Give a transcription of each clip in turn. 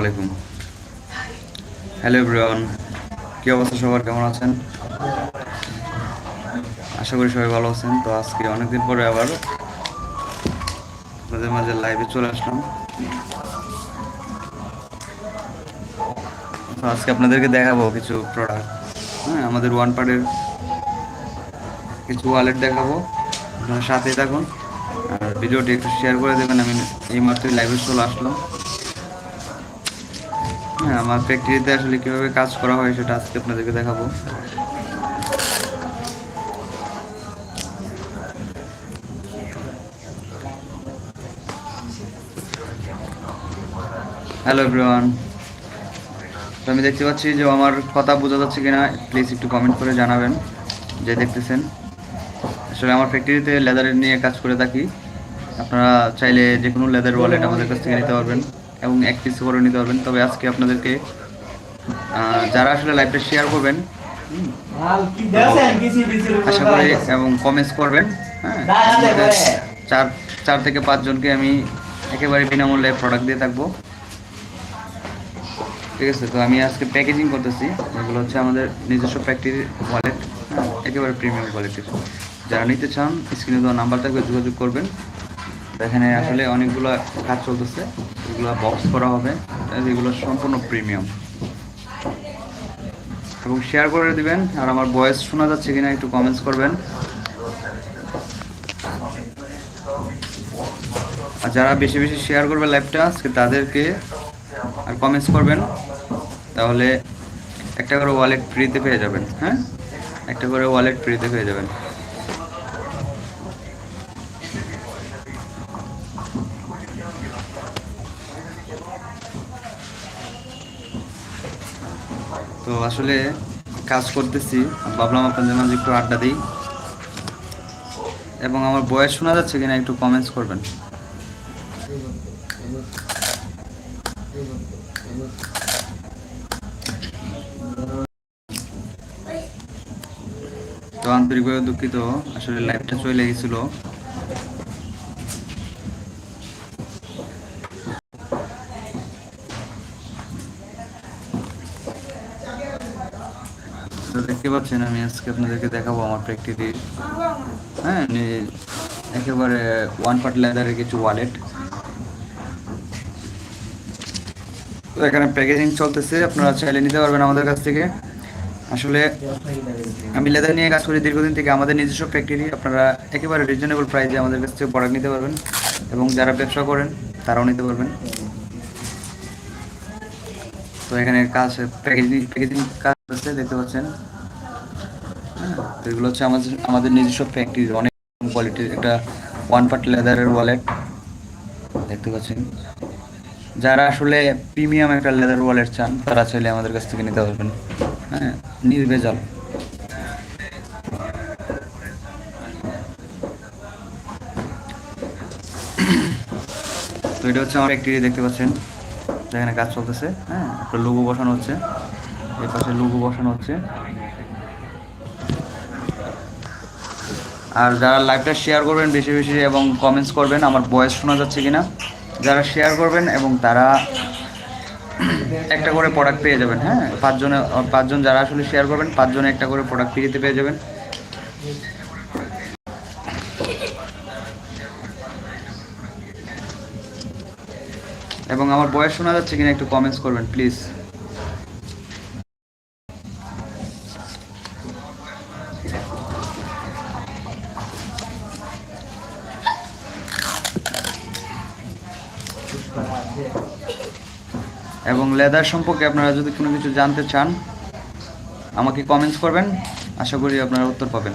আলাইকুম। Hello everyone কী অবস্থা সবার? কেমন আছেন? আশা করি সবাই ভালো আছেন। তো আজকে অনেকদিন পরে আবার মাঝে লাইভে চলে আসলাম। তো আজকে আপনাদেরকে দেখাবো কিছু প্রোডাক্ট হ্যাঁ আমাদের ওয়ান পার্টের কিছু ওয়ালেট দেখাবো। আপনারা সাথেই থাকুন। আর ভিডিওটি একটু শেয়ার করে দেবেন। আমি এই মাত্র লাইভে চলে আসলাম। হ্যাঁ আমার ফ্যাক্টরিতে আসলে কীভাবে কাজ করা হয় সেটা আজকে আপনাদেরকে দেখাবো। হ্যালো এভরিওয়ান আমি দেখতে পাচ্ছি যে আমার কথা বোঝা যাচ্ছে কিনা প্লিজ একটু কমেন্ট করে জানাবেন যে দেখতেছেন। আসলে আমার ফ্যাক্টরিতে লেদারের নিয়ে কাজ করে থাকি। আপনারা চাইলে যে কোনো লেদার ওয়ালেট আমাদের কাছ থেকে নিতে পারবেন এবং এক পিস করে নিতে পারবেন। তবে আজকে আপনাদেরকে যারা আসলে লাইভটা শেয়ার করবেন, আশা করি এবং কমেন্টস করবেন হ্যাঁ চার চার থেকে পাঁচজনকে আমি একেবারে বিনামূল্যে প্রোডাক্ট দিয়ে থাকব। ঠিক আছে, তো আমি আজকে প্যাকেজিং করতেছি, এগুলো হচ্ছে আমাদের নিজস্ব ফ্যাক্টরির ওয়ালেট একেবারে প্রিমিয়াম কোয়ালিটির যারা নিতে চান স্ক্রিনে দেওয়া নাম্বার থাকবে, যোগাযোগ করবেন। এখানে আসলে অনেকগুলো কাজ চলতেছে। এগুলো বক্স করা হবে। এগুলো সম্পূর্ণ প্রিমিয়াম এবং শেয়ার করে দিবেন। আর আমার ভয়েস শোনা যাচ্ছে কিনা একটু কমেন্টস করবেন। আর যারা বেশি বেশি শেয়ার করবে লাইভটা আজকে তাদেরকে আর কমেন্টস করবেন। তাহলে একটা করে ওয়ালেট ফ্রিতে পেয়ে যাবেন। হ্যাঁ? একটা করে ওয়ালেট ফ্রিতে পেয়ে যাবেন। তো আসলে কাজ করতেছি। ভাবলাম আপনাদের মাঝে একটু আড্ডা দিই। এবং আমার বয়স শোনা যাচ্ছে কিনা একটু কমেন্টস করবেন। তো আন্তরিকভাবে দুঃখিত। আসলে লাইভটা চলে গেছিল। দেখতে পাচ্ছেন, আমি আজকে আপনাদেরকে দেখাবো আমার প্র্যাকটিসের হ্যাঁ একেবারে ওয়ান পার্ট লেদারের কিছু ওয়ালেট এখানে প্যাকেজিং চলতেছে, আপনারা চাইলে নিতে পারবেন আমাদের কাছ থেকে। আসলে আমি লেদার নিয়ে কাজ করি দীর্ঘদিন থেকে, আমাদের নিজস্ব ফ্যাক্টরি আপনারা একেবারে রিজনেবল প্রাইসে আমাদের কাছ থেকে প্রোডাক্ট নিতে পারবেন। এবং যারা ব্যবসা করেন, তারাও নিতে পারবেন। তো এখানে কাজ প্যাকেজিং প্যাকেজিং কাজ হচ্ছে দেখতে পাচ্ছেন হ্যাঁ, এগুলো হচ্ছে আমাদের আমাদের নিজস্ব ফ্যাক্টরি অনেক কোয়ালিটির একটা ওয়ান পার্ট লেদারের ওয়ালেট দেখতে পাচ্ছেন। যারা আসলে প্রিমিয়াম একটা লেদার ওয়ালেট চান তারা চাইলে আমাদের কাছ থেকে নিতে পারবেন হ্যাঁ নির্ভেজাল। তো এটা হচ্ছে আমার একটি দেখতে পাচ্ছেন। যেখানে কাজ চলতেছে হ্যাঁ একটা লোগো বসানো হচ্ছে। এই পাশে বসানো হচ্ছে। আর যারা লাইভটা শেয়ার করবেন বেশি বেশি এবং কমেন্টস করবেন, আমার ভয়েস শোনা যাচ্ছে কিনা, যারা শেয়ার করবেন এবং তারা একটা করে প্রোডাক্ট পেয়ে যাবেন হ্যাঁ? পাঁচজনে, পাঁচজন যারা আসলে শেয়ার করবেন, পাঁচজনে একটা করে প্রোডাক্ট ফ্রিতে পেয়ে যাবেন। এবং আমার বয়স শোনা যাচ্ছে কিনা একটু কমেন্টস করবেন প্লিজ এবং লেদার সম্পর্কে আপনারা যদি কোনো কিছু জানতে চান, আমাকে কমেন্টস করবেন। আশা করি আপনারা উত্তর পাবেন।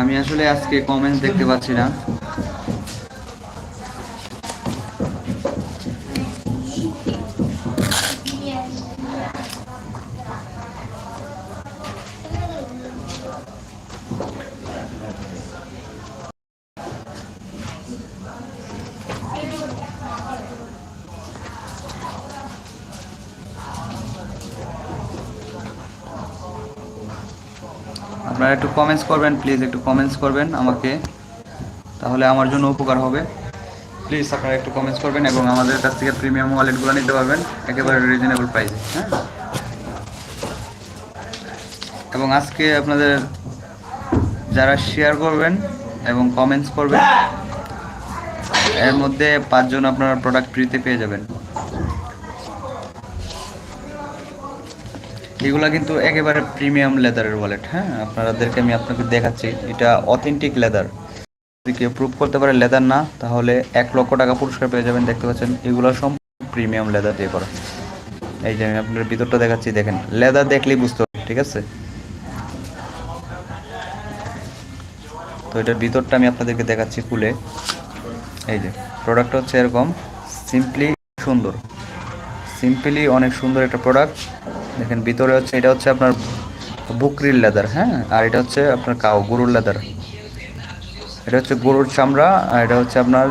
আমি আসলে আজকে কমেন্ট দেখতে পাচ্ছি না। আপনারা একটু কমেন্টস করবেন প্লিজ একটু কমেন্টস করবেন আমাকে। তাহলে আমার জন্য উপকার হবে। প্লিজ আপনারা একটু কমেন্টস করবেন এবং আমাদের কাছ থেকে প্রিমিয়াম ওয়ালেটগুলো নিতে পারবেন, একেবারে রিজনেবল প্রাইসে হ্যাঁ? এবং আজকে আপনাদের যারা শেয়ার করবেন এবং কমেন্টস করবেন, এর মধ্যে পাঁচজন আপনারা প্রোডাক্ট ফ্রিতে পেয়ে যাবেন। এগুলা কিন্তু একেবারে প্রিমিয়াম লেদারের ওয়ালেট হ্যাঁ? আপনাদেরকে আমি আপনাকে দেখাচ্ছি। এটা অথেন্টিক লেদার যদি কেউ প্রুভ করতে পারে লেদার না, তাহলে এক লক্ষ টাকা পুরস্কার পেয়ে যাবেন, দেখতে পাচ্ছেন? এগুলো সম্পূর্ণ প্রিমিয়াম লেদার দিয়ে করা। এই যে আমি আপনার ভিতরটা দেখাচ্ছি, দেখেন। লেদার দেখলেই বুঝতে হবে ঠিক আছে? তো এটার ভিতরটা আমি আপনাদেরকে দেখাচ্ছি খুলে এই যে প্রোডাক্ট হচ্ছে এরকম। সিম্পলি সুন্দর। সিম্পলি অনেক সুন্দর একটা প্রোডাক্ট দেখেন, ভিতরে হচ্ছে, এটা হচ্ছে আপনার বুকরির লেদার হ্যাঁ? আর এটা হচ্ছে আপনার কাউ, গরুর লেদার। এটা হচ্ছে গরুর চামড়া, আর এটা হচ্ছে আপনার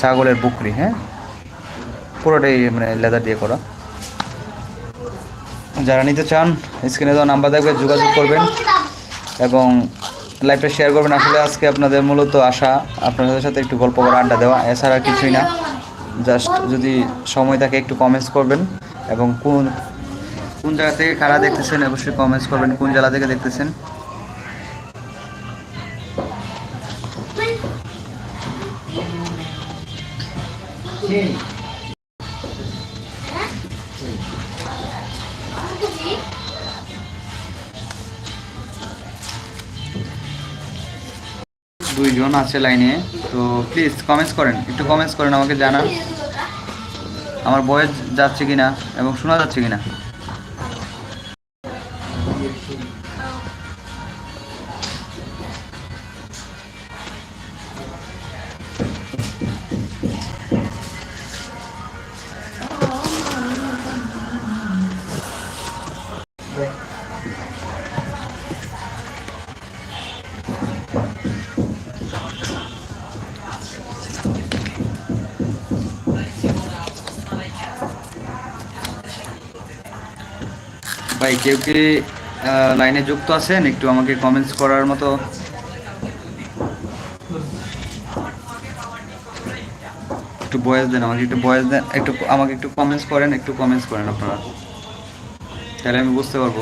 ছাগলের বুকরি হ্যাঁ? পুরোটাই মানে লেদার দিয়ে করা। যারা নিতে চান, স্ক্রিনে দেওয়া নাম্বার থাকবে, যোগাযোগ করবেন। এবং লাইভটা শেয়ার করবেন। আসলে আজকে আপনাদের মূলত আশা, আপনাদের সাথে একটু গল্প করে, আড্ডা দেওয়া, এছাড়া কিছুই না। জাস্ট যদি সময় থাকে, একটু কমেন্টস করবেন। এবং কোন কোন জায়গা থেকে কারা দেখতেছেন, অবশ্যই কমেন্টস করবেন, কোন জেলা থেকে দেখতেছেন? দুইজন আছে লাইনে, তো প্লিজ কমেন্টস করেন, একটু কমেন্টস করেন আমাকে জানান। আমার বয়স যাচ্ছে কিনা এবং শোনা যাচ্ছে কিনা। ভাই কেউ কি আহ, লাইনে যুক্ত আছেন, একটু আমাকে কমেন্টস করার মতো। একটু বয়স দেন, আমাকে একটু বয়স দেন, একটু আমাকে একটু কমেন্টস করেন, একটু কমেন্টস করেন আপনারা। তাহলে আমি বুঝতে পারব।